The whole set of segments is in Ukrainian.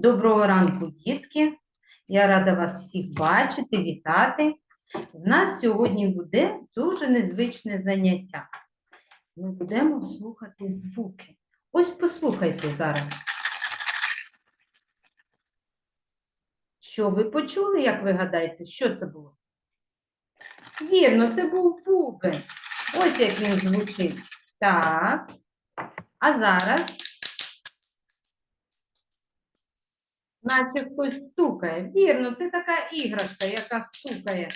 Доброго ранку, дітки. Я рада вас всіх бачити, вітати. У нас сьогодні буде дуже незвичне заняття. Ми будемо слухати звуки. Ось послухайте зараз. Що ви почули, як ви гадаєте, що це було? Вірно, це був бубен. Ось як він звучить. Так. А зараз Наче хтось стукає. Вірно, це така іграшка, яка стукає.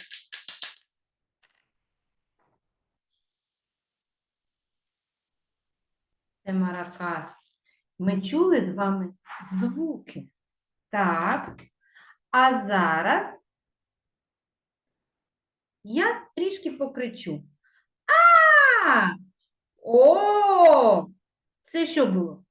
Це маракас. Ми чули з вами звуки. Так. А зараз я трішки покричу. А! О! Це що було?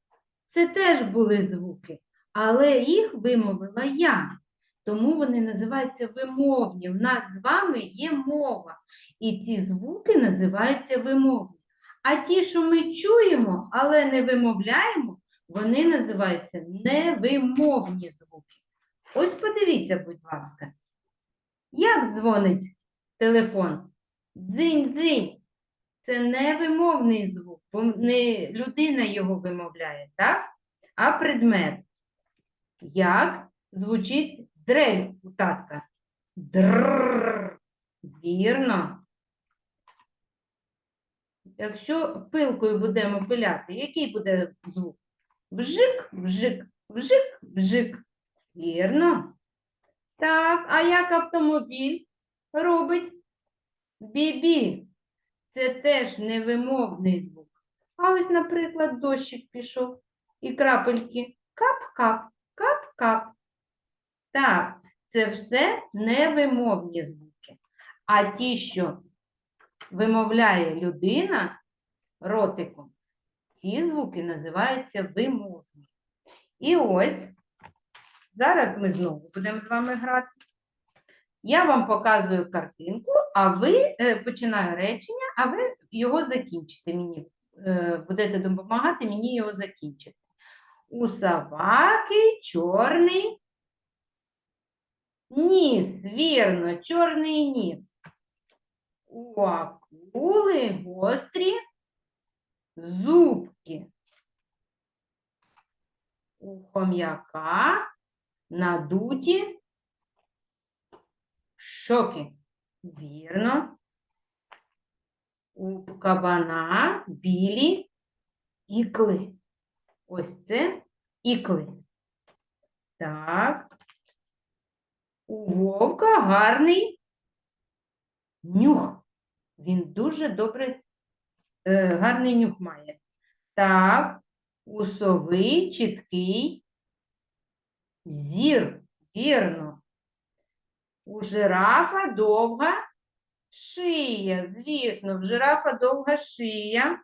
Це теж були звуки але їх вимовила я. Тому вони називаються вимовні. У нас з вами є мова. І ці звуки називаються вимовні. А ті, що ми чуємо, але не вимовляємо, вони називаються невимовні звуки. Ось подивіться, будь ласка, як дзвонить телефон? Дзинь-дзинь. Це невимовний звук, бо не людина його вимовляє, так? А предмет. Як звучить дрель у татка? Дрррр. Вірно. Якщо пилкою будемо пиляти, який буде звук? Вжик, вжик, вжик, вжик. Вірно. Так, а як автомобіль робить? Бі-бі. Це теж невимовний звук. А ось, наприклад, дощик пішов і крапельки кап-кап. Кап-кап. Так, це все невимовні звуки. А ті, що вимовляє людина ротиком, ці звуки називаються вимовні. І ось зараз ми знову будемо з вами грати. Я вам показую картинку, а ви е, починаю речення, а ви його закінчите мені. е, Будете допомагати мені його закінчити. У собаки чорний ніс. Вірно, чорний ніс. У акули гострі зубки. У хом'яка надуті щоки. Вірно. У кабана білі ікли. Ось це ікли. Так. У вовка гарний нюх. Він дуже добре, е, гарний нюх має. Так, у сови чіткий зір. Вірно. У жирафа довга шия. Звісно, в жирафа довга шия.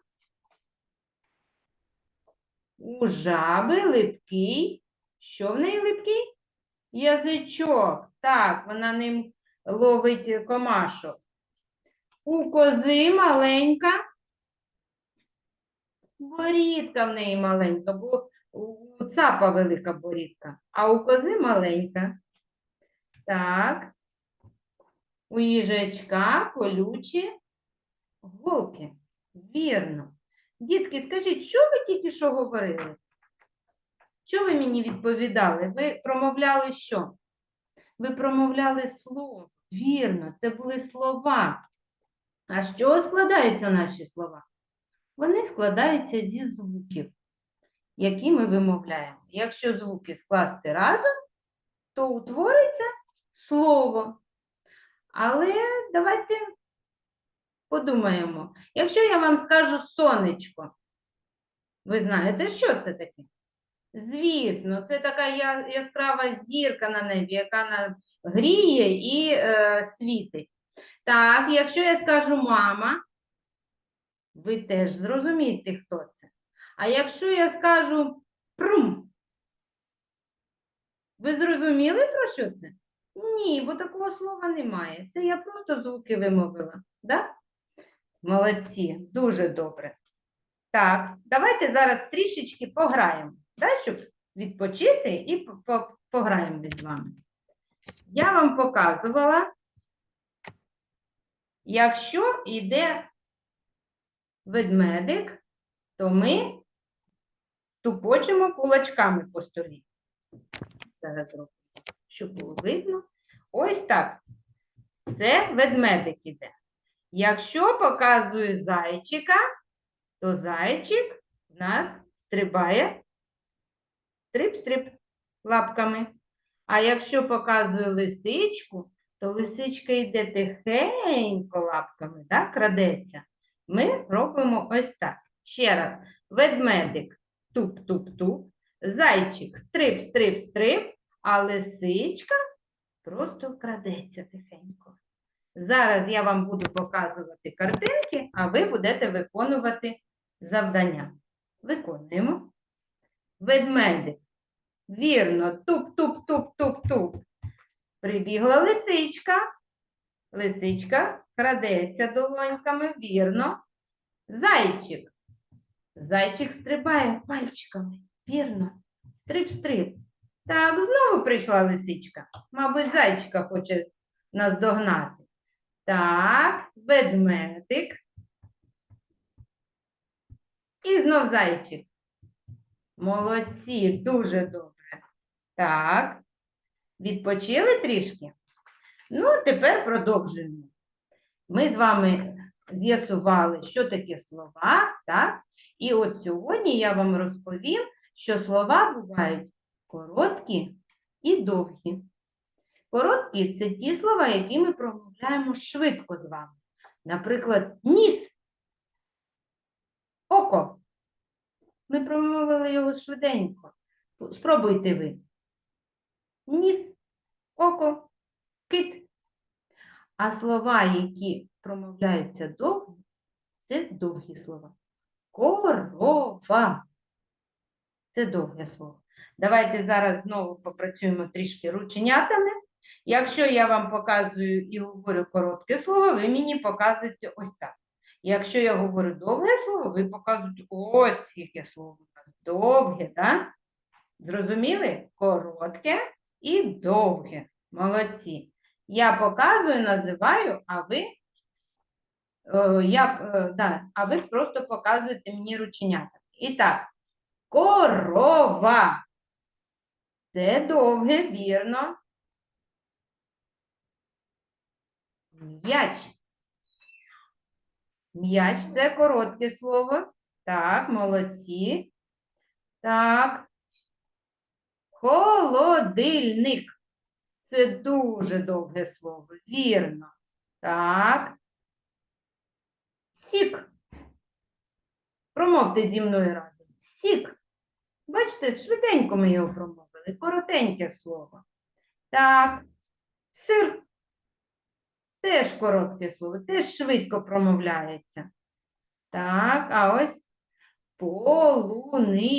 У жаби липкий. Що в неї липкий? Язичок. Так, вона ним ловить комашок. У кози маленька. Борідка в неї маленька, бо у цапа велика борідка, а у кози маленька. Так. У їжачка колючі голки. Вірно. Дітки, скажіть, що ви тільки що говорили? Що ви мені відповідали? Ви промовляли що? Ви промовляли слово. Вірно, це були слова. А з чого складаються наші слова? Вони складаються зі звуків, які ми вимовляємо. Якщо звуки скласти разом, то утвориться слово. Але давайте подумаємо. Якщо я вам скажу сонечко, ви знаєте, що це таке? Звісно, це така яскрава зірка на небі, яка гріє і е, світить. Так, якщо я скажу мама, ви теж зрозумієте, хто це. А якщо я скажу прум, ви зрозуміли, про що це? Ні, бо такого слова немає. Це я просто звуки вимовила. Да? Молодці, дуже добре. Так, давайте зараз трішечки пограємо, да, щоб відпочити і по- по- пограємо з вами. Я вам показувала, якщо йде ведмедик, то ми тупочемо кулачками по столі. Зараз зробимо, щоб було видно. Ось так. Це ведмедик іде. Якщо показую зайчика, то зайчик в нас стрибає стрип-стрип лапками. А якщо показую лисичку, то лисичка йде тихенько лапками, так, крадеться. Ми робимо ось так. Ще раз. Ведмедик туп-туп-туп, зайчик стрип-стрип-стрип, а лисичка просто крадеться тихенько. Зараз я вам буду показувати картинки, а ви будете виконувати завдання. Виконуємо. Ведмедик. Вірно, туп-туп-туп-туп-туп. Прибігла лисичка. Лисичка крадеться долоньками, вірно. Зайчик. Зайчик стрибає пальчиками. Вірно. Стрип-стрип. Так, знову прийшла лисичка. Мабуть, зайчика хоче нас догнати. Так, ведмедик. І знов зайчик. Молодці, дуже добре. Так, відпочили трішки? Ну, тепер продовжуємо. Ми з вами з'ясували, що таке слова, так? І от сьогодні я вам розповім, що слова бувають короткі і довгі. Короткі це ті слова, які ми промовляємо швидко з вами. Наприклад, ніс, око. Ми промовили його швиденько. Спробуйте ви. Ніс, око, кит. А слова, які промовляються довго, це довгі слова. Корова. Це довге слово. Давайте зараз знову попрацюємо трішки рученятами. Якщо я вам показую і говорю коротке слово, ви мені показуєте ось так. Якщо я говорю довге слово, ви показуєте ось яке слово у нас довге, так? Зрозуміли? Коротке і довге. Молодці. Я показую, називаю, а ви, е, я, е, да, а ви просто показуєте мені рученята. І так, корова. Це довге, вірно. М'яч. М'яч це коротке слово. Так, молодці. Так. Холодильник. Це дуже довге слово. Вірно. Так. Сік. Промовте зі мною разом. Сік. Бачите, швиденько ми його промовили. Коротеньке слово. Так. Сир. Теж коротке слово, теж швидко промовляється. Так, а ось полуниця.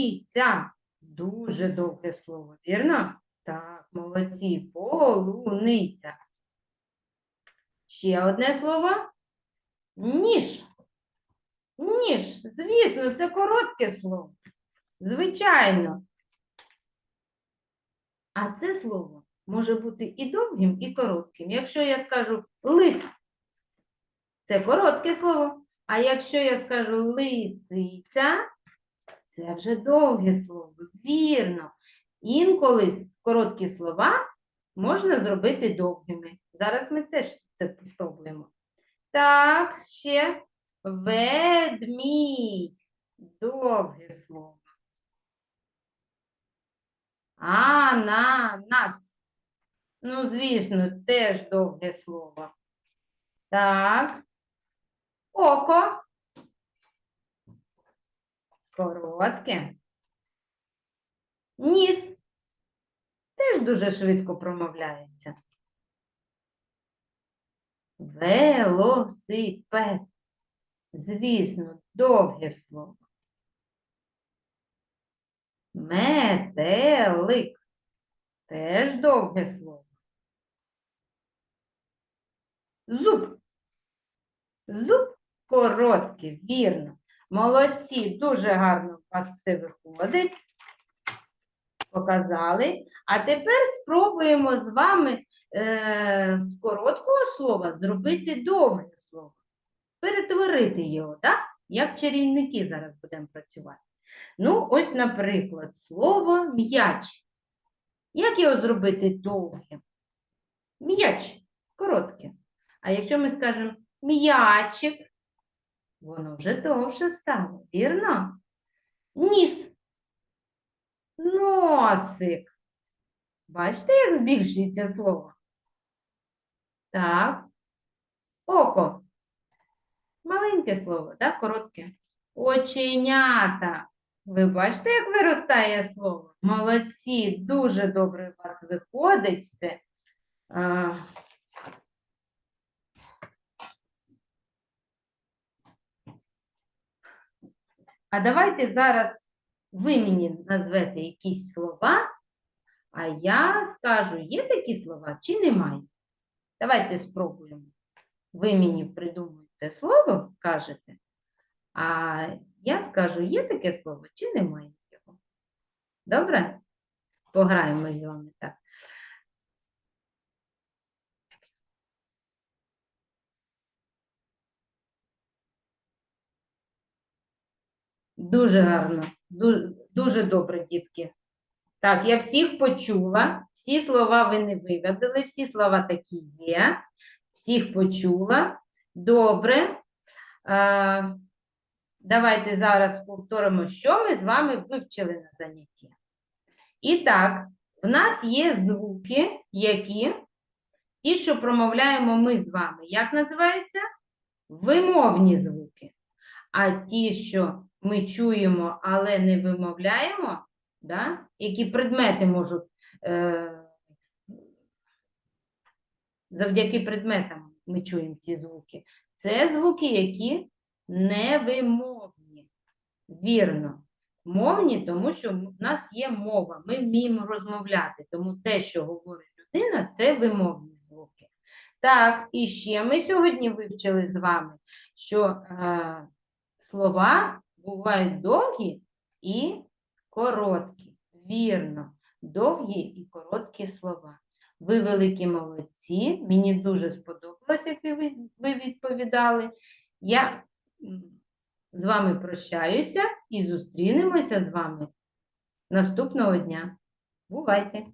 Дуже довге слово, вірно? Так, молодці. Полуниця. Ще одне слово. Ніж. Ніж. Звісно, це коротке слово. Звичайно. А це слово може бути і довгим, і коротким. Якщо я скажу лис, це коротке слово. А якщо я скажу лисиця, це вже довге слово. Вірно. Інколи короткі слова можна зробити довгими. Зараз ми теж це спробуємо. Так, ще ведмідь. Довге слово. Ананас. Ну, звісно, теж довге слово. Так. Око. Коротке. Ніс. Теж дуже швидко промовляється. Велосипед. Звісно, довге слово. Метелик. Теж довге слово. Зуб. Зуб короткий, вірно. Молодці, дуже гарно у вас все виходить. Показали. А тепер спробуємо з вами е, з короткого слова зробити довге слово. Перетворити його, так? Як чарівники зараз будемо працювати. Ну, ось, наприклад, слово м'яч. Як його зробити довгим? М'яч коротке. А якщо ми скажемо м'ячик, воно вже довше стало, вірно? Ніс. Носик. Бачите, як збільшується слово? Так. Око. Маленьке слово, так, коротке. Оченята. Ви бачите, як виростає слово? Молодці, дуже добре у вас виходить все. А, А давайте зараз ви мені назвете якісь слова, а я скажу, є такі слова чи немає. Давайте спробуємо. Ви мені придумуєте слово, кажете, а я скажу, є таке слово чи немає його. Добре? Пограємо з вами так. Дуже гарно, дуже, дуже добре, дітки. Так, я всіх почула, всі слова ви не вигадали, всі слова такі є. Всіх почула. Добре. Е, давайте зараз повторимо, що ми з вами вивчили на занятті. І так, в нас є звуки, які ті, що промовляємо ми з вами. Як називаються? Вимовні звуки. А ті, що ми чуємо, але не вимовляємо, да? які предмети можуть е, завдяки предметам ми чуємо ці звуки. Це звуки, які невимовні. Вірно. Мовні, тому що в нас є мова, ми вміємо розмовляти. Тому те, що говорить людина, це вимовні звуки. Так, і ще ми сьогодні вивчили з вами, що е, слова бувають довгі і короткі. Вірно, довгі і короткі слова. Ви великі молодці. Мені дуже сподобалось, як ви відповідали. Я з вами прощаюся і зустрінемося з вами наступного дня. Бувайте!